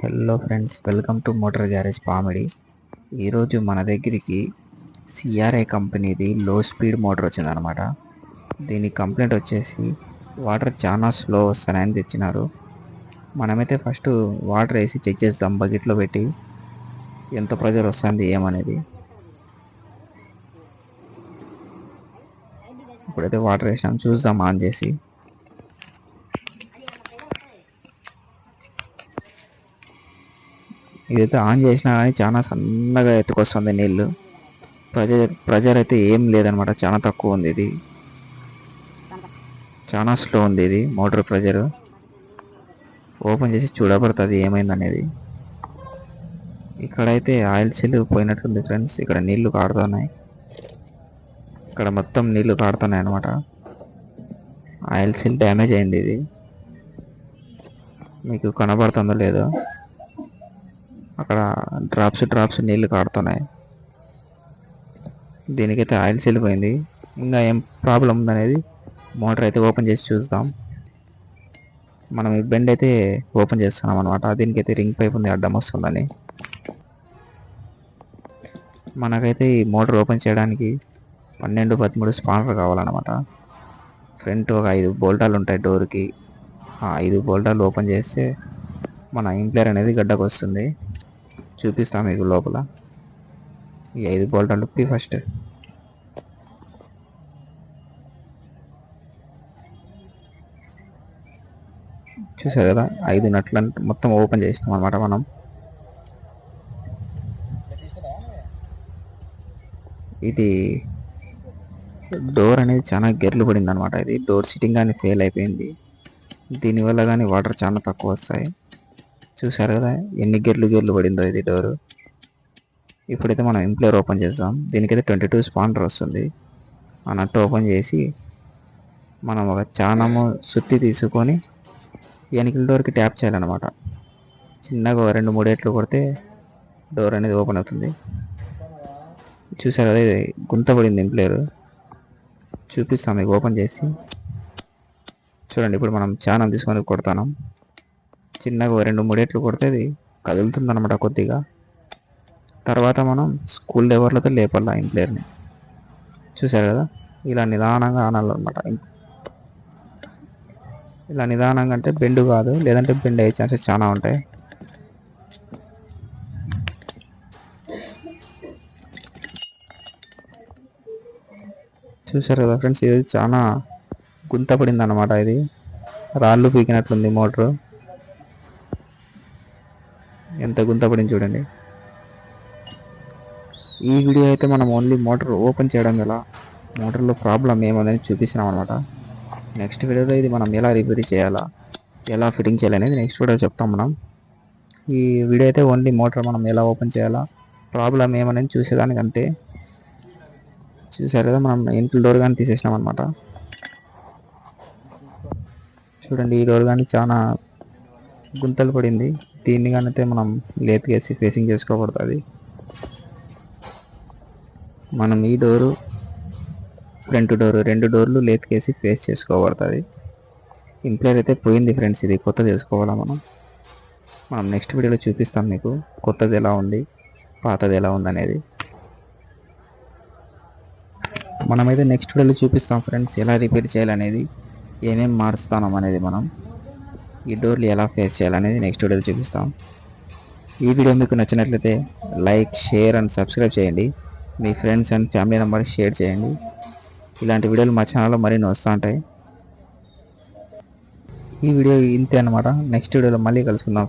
Hello friends welcome to motor garage Pamidi ఈరోజు మన దగ్గరికి సిఆర్ఐ కంపెనీది లో స్పీడ్ మోటార్ వచ్చిందనమాట దీని కంప్లైంట్ వచ్చేసి వాటర్ చాలా స్లో వస్తానని తెచ్చినారు. మనమైతే ఫస్ట్ వాటర్ వేసి చెక్ చేద్దాం బకెట్లో పెట్టి ఎంత ప్రెజర్ వస్తుంది ఏమనేది. ఇప్పుడైతే వాటర్ వేసాం చూద్దాం ఆన్ చేసి. ఇదైతే ఆన్ చేసినా కానీ చాలా సన్నగా ఎత్తుకొస్తుంది నీళ్ళు. ప్రెజర్ ప్రెజర్ అయితే ఏం లేదనమాట చాలా తక్కువ ఉంది ఇది. చాలా స్లో ఉంది ఇది మోటార్ ప్రెజర్. ఓపెన్ చేసి చూడబడుతుంది ఏమైందనేది. ఇక్కడైతే ఆయిల్ సెల్ పోయినట్లుంది ఫ్రెండ్స్. ఇక్కడ నీళ్ళు కారుతున్నాయి. ఇక్కడ మొత్తం నీళ్ళు కారుతున్నాయి అనమాట ఆయిల్ సీల్ డ్యామేజ్ అయింది ఇది. మీకు కనబడుతుందో లేదో. అక్కడ డ్రాప్స్ డ్రాప్స్ నీళ్ళు కాడుతున్నాయి దీనికైతే ఆయిల్ వెళ్ళిపోయింది ఇంకా ఏం ప్రాబ్లం ఉందనేది మోటార్ అయితే ఓపెన్ చేసి చూద్దాం. మనం ఈ బెండ్ అయితే ఓపెన్ చేస్తున్నాం అనమాట దీనికైతే రింగ్ పైప్ ఉంది అడ్డం వస్తుందని. మనకైతే ఈ మోటార్ ఓపెన్ చేయడానికి పన్నెండు పదమూడు స్పానర్ కావాలన్నమాట. ఫ్రంట్ ఒక ఐదు బోల్టాలు ఉంటాయి డోర్కి. ఆ ఐదు బోల్టాలు ఓపెన్ చేస్తే మన ఇంప్లేయర్ అనేది గడ్డకు వస్తుంది చూపిస్తా మీకు లోపల. ఈ ఐదు బోల్ట్ ఉప్పి ఫస్ట్. చూసారు కదా? ఐదు నట్లు మొత్తం ఓపెన్ చేసినాం అనమాట మనం. ఇది డోర్ అనేది చాలా గెర్లు పడింది అనమాట ఇది డోర్ సిట్టింగ్ కానీ ఫెయిల్ అయిపోయింది. దీనివల్ల కానీ వాటర్ చాలా తక్కువ వస్తాయి. చూసారు కదా? ఎన్ని గెర్లు గేర్లు పడిందో ఇది డోరు. ఇప్పుడైతే మనం ఇంప్లేర్ ఓపెన్ చేద్దాం. దీనికైతే ట్వంటీ టూ స్పాండర్ వస్తుంది. ఆ నట్టు ఓపెన్ చేసి మనం ఒక చానము సుత్తి తీసుకొని ఎనికిల డోర్కి ట్యాప్ చేయాలన్నమాట. చిన్నగా రెండు మూడేట్లు కొడితే డోర్ అనేది ఓపెన్ అవుతుంది. చూసారు కదా ఇది? గుంత పడింది చూపిస్తాం మీకు ఓపెన్ చేసి. చూడండి ఇప్పుడు మనం చానం తీసుకొని కొడతాం చిన్నగా రెండు మూడేట్లు కొడితే అది కదులుతుంది అనమాట కొద్దిగా. తర్వాత మనం స్కూల్ లెవర్లతో లేపాల ఇంప్లేయర్ని చూసారు కదా? ఇలా నిదానంగా ఆనాలన్నమాట ఇలా నిదానంగా అంటే బెండు కాదు లేదంటే బెండ్ అయ్యే ఛాన్సెస్ చాలా ఉంటాయి. చూసారు కదా ఫ్రెండ్స్? ఇది చాలా గుంత పడింది అనమాట ఇది. రాళ్ళు పీకినట్లుంది మోటారు. ఎంత గుంత పడింది చూడండి. ఈ వీడియో అయితే మనం ఓన్లీ మోటార్ ఓపెన్ చేయడం ఎలా మోటార్లో ప్రాబ్లం ఏమనేది చూపిస్తున్నాం అనమాట నెక్స్ట్ వీడియోలో ఇది మనం ఎలా రిపేర్ చేయాలా ఎలా ఫిట్టింగ్ చేయాలనేది నెక్స్ట్ వీడియో చెప్తాం మనం. ఈ వీడియో అయితే ఓన్లీ మోటార్ మనం ఎలా ఓపెన్ చేయాలా ప్రాబ్లం ఏమనేది చూసేదానికంటే చూసారు కదా మనం ఇంట్లో డోర్ కానీ తీసేసినాం అనమాట చూడండి ఈ డోర్ కానీ చాలా గుంతలు పడింది. దీన్ని కానీ అయితే మనం లేతికేసి ఫేసింగ్ చేసుకోబడుతుంది. మనం ఈ డోరు ఫ్రంట్ డోరు రెండు డోర్లు లేతికేసి ఫేస్ చేసుకోబడుతుంది. ఇంప్లేర్ అయితే పోయింది ఫ్రెండ్స్ ఇది కొత్తది వేసుకోవాలా మనం? మనం నెక్స్ట్ వీడియోలో చూపిస్తాం మీకు కొత్తది ఎలా ఉంది పాతది ఎలా ఉంది అనేది మనమైతే నెక్స్ట్ వీడియోలో చూపిస్తాం ఫ్రెండ్స్ ఎలా రిపేర్ చేయాలనేది ఏమేమి మారుస్తాం అనేది మనం. ఈ డోర్లు ఎలా ఫేస్ చేయాలనేది నెక్స్ట్ వీడియోలో చూపిస్తాం. ఈ వీడియో మీకు నచ్చినట్లయితే లైక్ షేర్ అండ్ సబ్స్క్రైబ్ చేయండి. మీ friends and family members share చేయండి. ఇలాంటి వీడియోలు మా ఛానల్లో మరిన్ని వస్తూ ఉంటాయి. ఈ వీడియో ఇంతే అనమాట నెక్స్ట్ వీడియోలో మళ్ళీ కలుసుకుందాం.